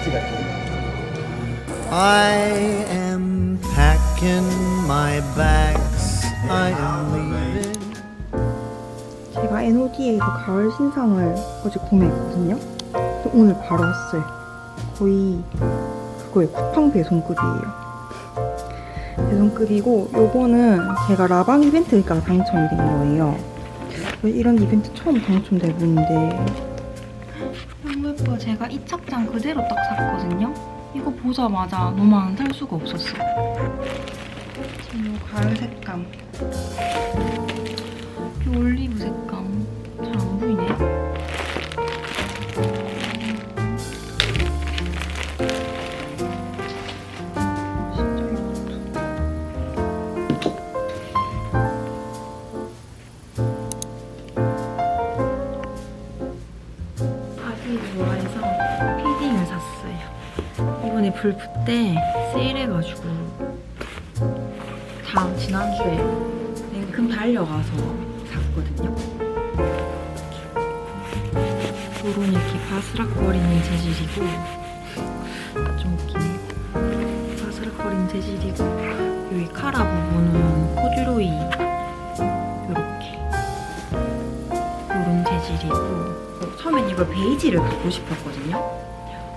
아버지 같은. I am packing my bags. I am leaving. 제가 NOD에서 가을 신상을 어제 구매했거든요. 그래서 오늘 바로 왔어요. 거의 그거의 쿠팡 배송급이에요. 배송급이고 요거는 제가 라방 이벤트가 당첨이 된 거예요. 그래서 이런 이벤트 처음 당첨돼보는데 너무 예뻐. 제가 이 착장 그대로 딱 샀거든요. 이거 보자마자 너무 안 살 수가 없었어요. 지금 요 가을 색감. 이 올리브 색감 잘 안 보이네. 불프 때 세일해가지고 다음 지난주에 냉큼 달려가서 샀거든요. 요런 이렇게 바스락거리는 재질이고 좀 웃기네. 바스락거리는 재질이고 여기 카라 부분은 코듀로이 요렇게 요런 재질이고 처음엔 이걸 베이지를 갖고 싶었거든요.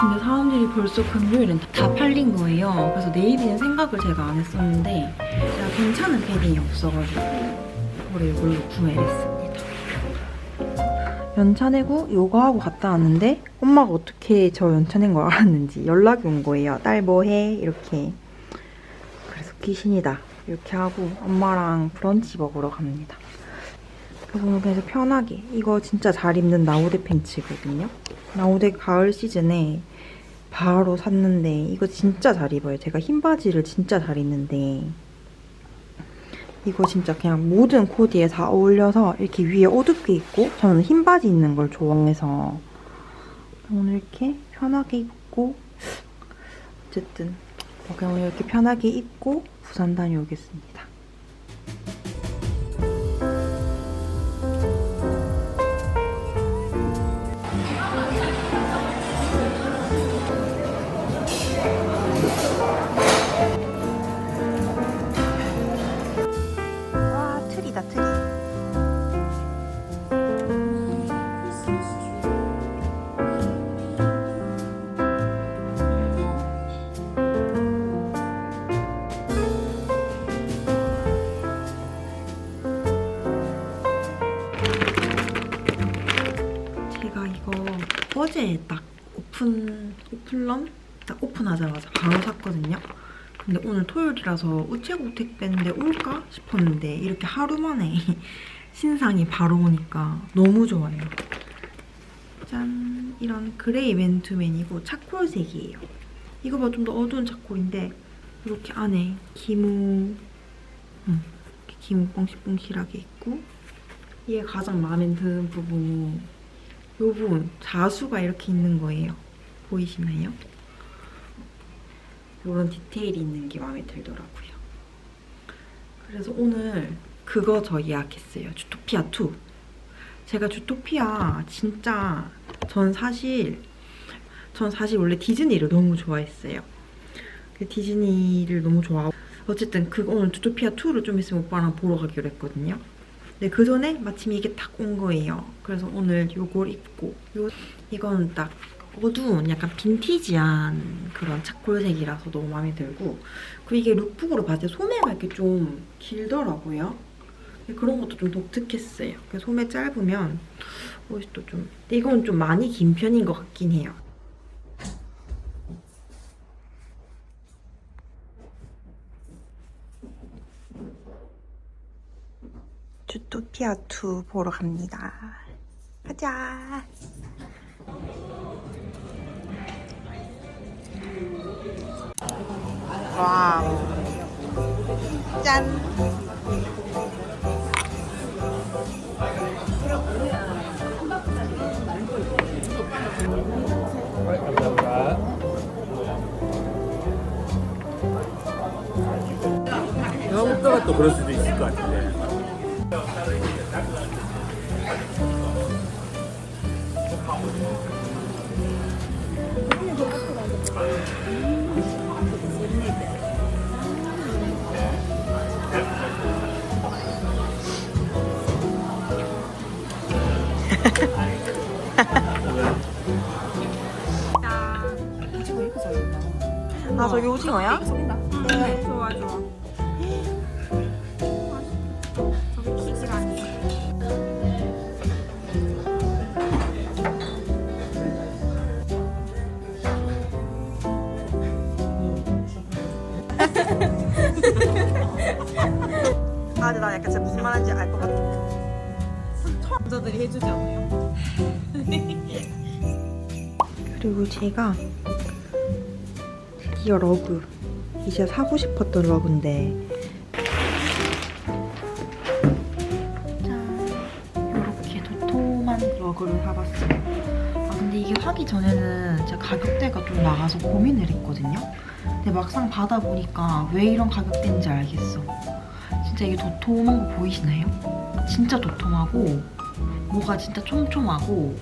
근데 사람들이 벌써 금요일엔 다 팔린 거예요. 그래서 네이비는 생각을 제가 안 했었는데 제가 괜찮은 패딩이 없어가지고 올해 이걸로 구매를 했습니다. 연차 내고 요거 하고 갔다 왔는데 엄마가 어떻게 저 연차 낸 걸 알았는지 연락이 온 거예요. 딸 뭐해? 이렇게. 그래서 귀신이다. 이렇게 하고 엄마랑 브런치 먹으러 갑니다. 그래서 오늘 그래서 편하게 이거 진짜 잘 입는 나우데 팬츠거든요. 나우데 가을 시즌에 바로 샀는데 이거 진짜 잘 입어요. 제가 흰 바지를 진짜 잘 입는데 이거 진짜 그냥 모든 코디에 다 어울려서 이렇게 위에 어둡게 입고 저는 흰 바지 입는 걸 좋아해서 오늘 이렇게 편하게 입고 어쨌든 그냥 오늘 이렇게 편하게 입고 부산 다녀오겠습니다. 오픈 오픈런 딱 오픈하자마자 바로 샀거든요. 근데 오늘 토요일이라서 우체국 택배인데 올까 싶었는데 이렇게 하루 만에 신상이 바로 오니까 너무 좋아요. 짠! 이런 그레이 맨투맨이고 차콜색이에요. 이거 봐 좀 더 어두운 차콜인데 이렇게 안에 기무 음, 기무 뻥실뻥실하게 있고 얘 가장 마음에 드는 부분이 이 부분 자수가 이렇게 있는 거예요. 보이시나요? 이런 디테일이 있는 게 마음에 들더라고요. 그래서 오늘 그거 저 예약했어요. 주토피아 2. 제가 주토피아 진짜 전 사실 전 사실 원래 디즈니를 너무 좋아했어요. 그 디즈니를 너무 좋아하고 어쨌든 그 오늘 주토피아 2를 좀 있으면 오빠랑 보러 가기로 했거든요. 근데 그 전에 마침 이게 딱 온 거예요. 그래서 오늘 요걸 입고 요 이거는 딱 어두운 약간 빈티지한 그런 차콜색이라서 너무 마음에 들고 그리고 이게 룩북으로 봤을 때 소매가 이렇게 좀 길더라고요. 그런 것도 좀 독특했어요. 그래서 소매 짧으면 옷이 또 좀... 이건 좀 많이 긴 편인 것 같긴 해요. 주토피아 2 보러 갑니다. 가자. 와우. 짠. 영업가가 또 그럴 수도 있을 것 같은 데. 아 저기 오징어야? 네, 좋아 좋아. 저기 키즈가 아니야. 아 근데 나 약간 진짜 무슨 말인지 알 것 같아 남자들이 해주지 않아요? 그리고 제가 드디어 러그 이제 사고 싶었던 러그인데. 짠 이렇게 도톰한 러그를 사봤어요. 아 근데 이게 사기 전에는 제가 가격대가 좀 나가서 고민을 했거든요. 근데 막상 받아보니까 왜 이런 가격대인지 알겠어. 진짜 이게 도톰한 거 보이시나요? 진짜 도톰하고 뭐가 진짜 촘촘하고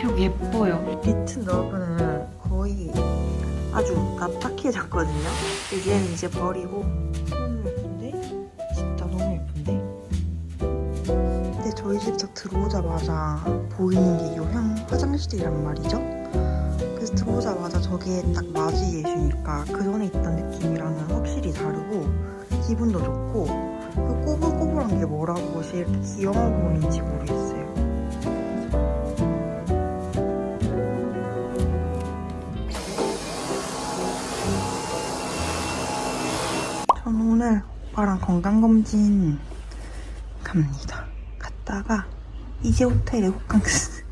벽 예뻐요. 니트 러브는 거의 아주 납작해졌거든요. 얘는 이제 버리고 너무 예쁜데? 진짜 너무 예쁜데? 근데 저희 집 딱 들어오자마자 보이는 게 요향 화장실이란 말이죠. 그래서 들어오자마자 저게 딱 맞이해 주니까 그 전에 있던 느낌이랑은 확실히 다르고 기분도 좋고 그 꼬불꼬불한 게 뭐라고 이렇게 귀여워 보이는지 모르겠어요. 오빠랑 건강검진 갑니다. 갔다가 이제 호텔에 호캉스.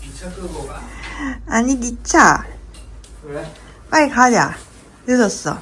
기차 끌고 가? 아니 니 차. 왜? 빨리 가자. 늦었어.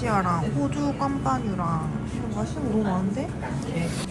포카치아랑 호주 깜바뉴랑 이거 맛있는 거 너무 많은데?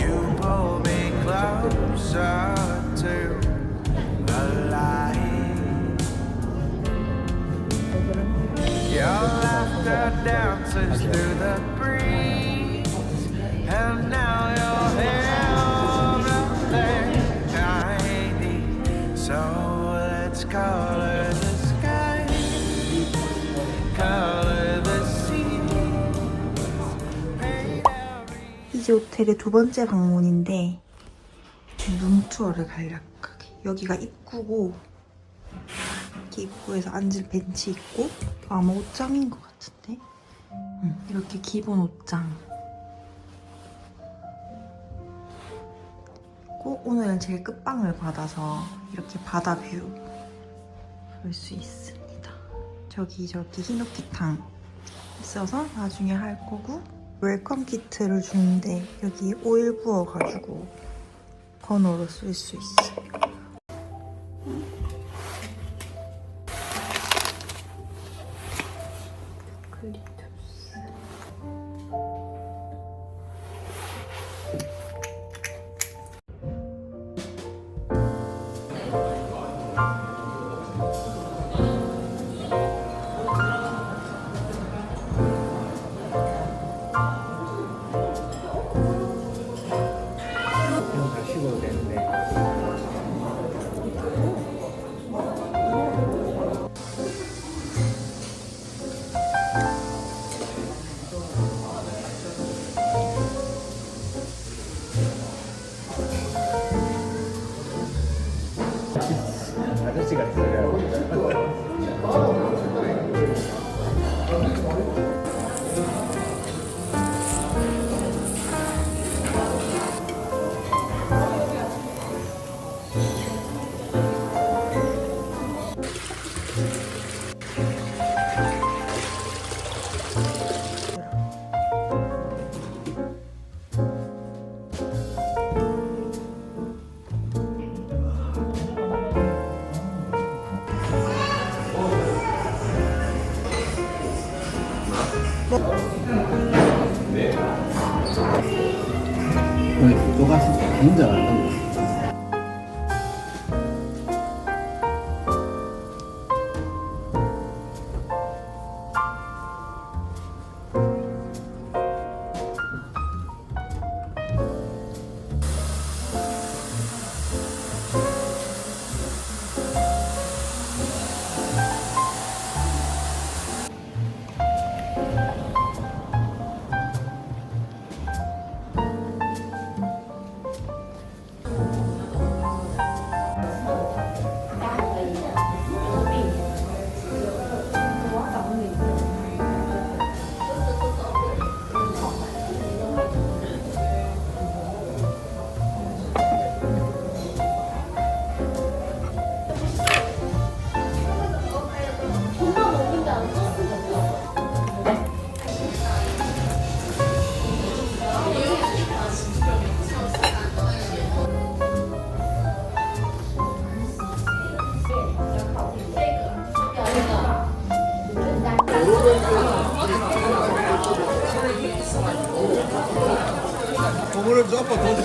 You pull me closer to the light. Your laughter dances through the breeze, and now need. So let's color the 이제 호텔의 두 번째 방문인데 룸 투어를 간략하게. 여기가 입구고 이렇게 입구에서 앉을 벤치 있고 아마 옷장인 것 같은데? 응, 이렇게 기본 옷장. 있고 오늘은 제일 끝방을 받아서 이렇게 바다 뷰 볼 수 있습니다. 저기 저기 히노키탕 있어서 나중에 할 거고 웰컴 키트를 주는데 여기 오일 부어가지고 번호로 쓸 수 있어요.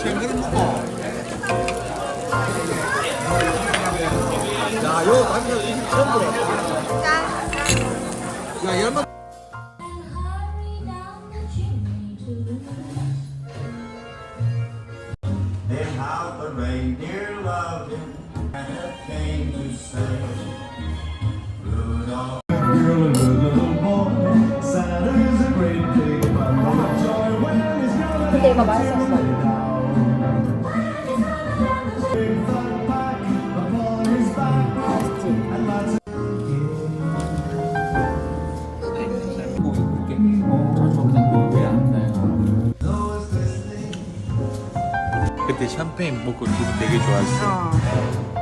야, 요 완전 이집 전부네. 야, 열만. 샴페인 먹고 기분 되게 좋았어. 어.